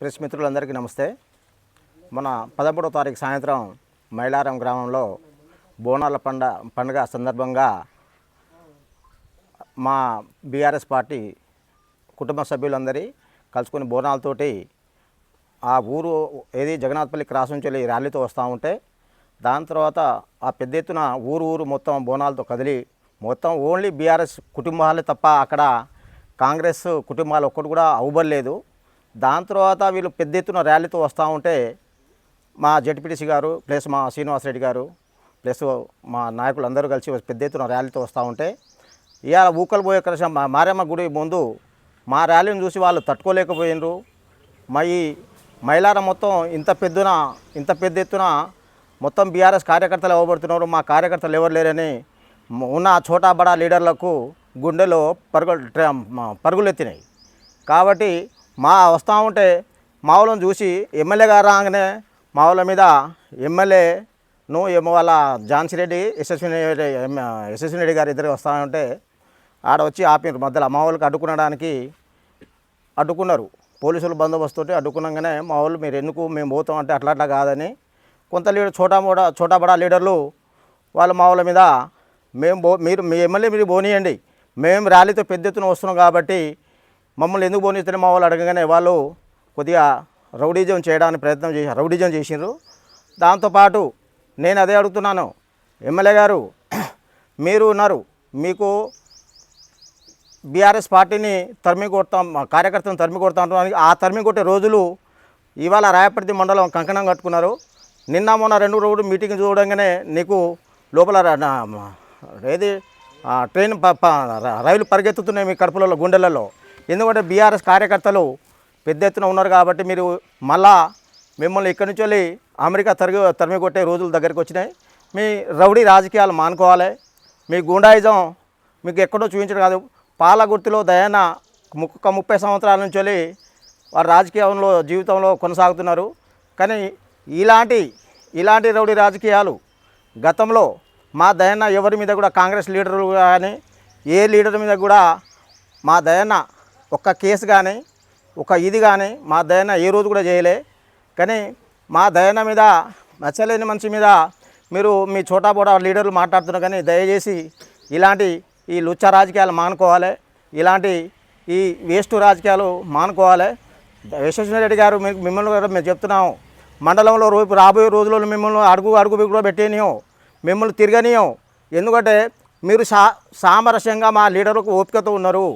Press మిత్రులందరికీ నమస్తే. మన పదమూడో తారీఖు సాయంత్రం మైలారం గ్రామంలో బోనాల పండ పండుగ సందర్భంగా మా బీఆర్ఎస్ పార్టీ కుటుంబ సభ్యులందరి కలుసుకొని బోనాలతోటి ఆ ఊరు ఏది జగన్నాథపల్లి క్రాస్ నుంచి వెళ్ళి ర్యాలీతో వస్తూ ఉంటే దాని తర్వాత ఆ పెద్ద ఎత్తున ఊరు ఊరు మొత్తం బోనాలతో కదిలి మొత్తం ఓన్లీ బీఆర్ఎస్ కుటుంబాలే తప్ప అక్కడ కాంగ్రెస్ కుటుంబాలు ఒక్కటి కూడా అవ్వలేదు దాని తర్వాత వీళ్ళు పెద్ద ఎత్తున ర్యాలీతో వస్తూ ఉంటే మా జడ్పీటీసీ గారు ప్లస్ మా శ్రీనివాసరెడ్డి గారు ప్లస్ మా నాయకులు అందరూ కలిసి పెద్ద ఎత్తున ర్యాలీతో వస్తూ ఉంటే ఇవాళ ఊకలు పోయే కలిసి మా మారమ్మ గుడి ముందు మా ర్యాలీని చూసి వాళ్ళు తట్టుకోలేకపోయినరు. మా ఈ మైలారం మొత్తం ఇంత పెద్దన ఇంత పెద్ద ఎత్తున మొత్తం బీఆర్ఎస్ కార్యకర్తలు ఇవ్వబడుతున్నారు మా కార్యకర్తలు ఎవరు లేరని ఉన్న చోటా బడా లీడర్లకు గుండెలో పరుగులు పరుగులు ఎత్తినాయి కాబట్టి మా వస్తూ ఉంటే మా వాళ్ళని చూసి ఎమ్మెల్యే గారు రాగానే మా వాళ్ళ మీద ఎమ్మెల్యేను ఏమో వాళ్ళ ఝాన్సీ రెడ్డి యశస్విని రెడ్డి యశస్వి యశస్విని రెడ్డి గారు ఇద్దరు వస్తూ ఉంటే ఆడ వచ్చి ఆపినారు. మధ్యలో మా వాళ్ళకి అడ్డుకునడానికి అడ్డుకున్నారు. పోలీసులు బందోబస్తు అడ్డుకున్నాగానే మా వాళ్ళు మీరు ఎందుకు మేము పోతాం అంటే అట్లా అట్లా కాదని కొంత లీడర్ చోటా మోడా చోటా బడా లీడర్లు వాళ్ళ మా వాళ్ళ మీద మేము బో మీరు మీ ఎమ్మెల్యే మీరు పోనీయండి. మేము ర్యాలీతో పెద్ద ఎత్తున వస్తున్నాం కాబట్టి మమ్మల్ని ఎందుకు పోనీస్తే మా వాళ్ళు అడగగానే వాళ్ళు కొద్దిగా రౌడీజం చేయడానికి ప్రయత్నం చేసి రౌడీజం చేసినారు దాంతోపాటు నేను అదే అడుగుతున్నాను. ఎమ్మెల్యే గారు మీరు ఉన్నారు. మీకు బీఆర్ఎస్ పార్టీని తరిమి కొడతాం మా కార్యకర్తలను తరిమి కొడతాం అంటున్నాను ఆ తరిమి కొట్టే రోజులు ఇవాళ రాయపర్తి మండలం కంకణం కట్టుకున్నారు. నిన్న మొన్న రెండు రోజులు మీటింగ్ చూడంగానే నీకు లోపల ఏది? ట్రైన్ ప- రైలు పరిగెత్తుతున్నాయి మీ కడుపులలో గుండెలలో. ఎందుకంటే బీఆర్ఎస్ కార్యకర్తలు పెద్ద ఎత్తున ఉన్నారు కాబట్టి మీరు మళ్ళా మిమ్మల్ని ఇక్కడి నుంచి వెళ్ళి అమెరికా తరిగి తరిమి కొట్టే రోజుల దగ్గరికి వచ్చినాయి. మీ రౌడీ రాజకీయాలు మానుకోవాలి. మీ గుండాయిజం మీకు ఎక్కడో చూపించడం కాదు. పాలగుర్తిలో దయాన ముక్క ముప్పై సంవత్సరాల నుంచి వెళ్ళి వారు రాజకీయంలో జీవితంలో కొనసాగుతున్నారు. కానీ ఇలాంటి ఇలాంటి రౌడీ రాజకీయాలు గతంలో మా దయన్న ఎవరి మీద కూడా కాంగ్రెస్ లీడర్లు కానీ ఏ లీడర్ మీద కూడా మా దయన్న ఒక్క కేసు కానీ ఒక ఇది కానీ మా దయన ఏ రోజు కూడా చేయలే. కానీ మా దయన మీద నచ్చలేని మనిషి మీద మీరు మీ చోటా బోటా లీడర్లు మాట్లాడుతున్నారు. కానీ దయచేసి ఇలాంటి ఈ లుచ్చ రాజకీయాలు మానుకోవాలి. ఇలాంటి ఈ వేస్ట్ రాజకీయాలు మానుకోవాలి. విశ్వేశ్వర రెడ్డి గారు మీకు మిమ్మల్ని కూడా మేము చెప్తున్నాము. మండలంలో రూపు రాబోయే రోజుల్లో మిమ్మల్ని అడుగు అడుగు కూడా పెట్టేనియం మిమ్మల్ని తిరగనియం ఎందుకంటే మీరు సా సామరస్యంగా మా లీడర్లకు ఓపికతో ఉన్నారు.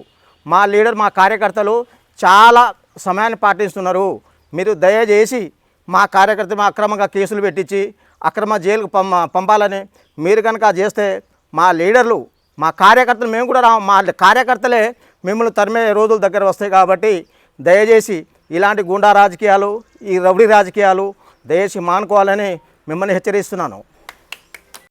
మా లీడర్ మా కార్యకర్తలు చాలా సమయాన్ని పాటిస్తున్నారు. మీరు దయచేసి మా కార్యకర్త మా అక్రమంగా కేసులు పెట్టించి అక్రమ జైలుకు పంప పంపాలని మీరు కనుక చేస్తే మా లీడర్లు మా కార్యకర్తలు మేము కూడా రా మా కార్యకర్తలే మిమ్మల్ని తరిమే రోజుల దగ్గర వస్తాయి కాబట్టి దయచేసి ఇలాంటి గుండా రాజకీయాలు ఈ రౌడీ రాజకీయాలు దయచేసి మానుకోవాలని మిమ్మల్ని హెచ్చరిస్తున్నాను.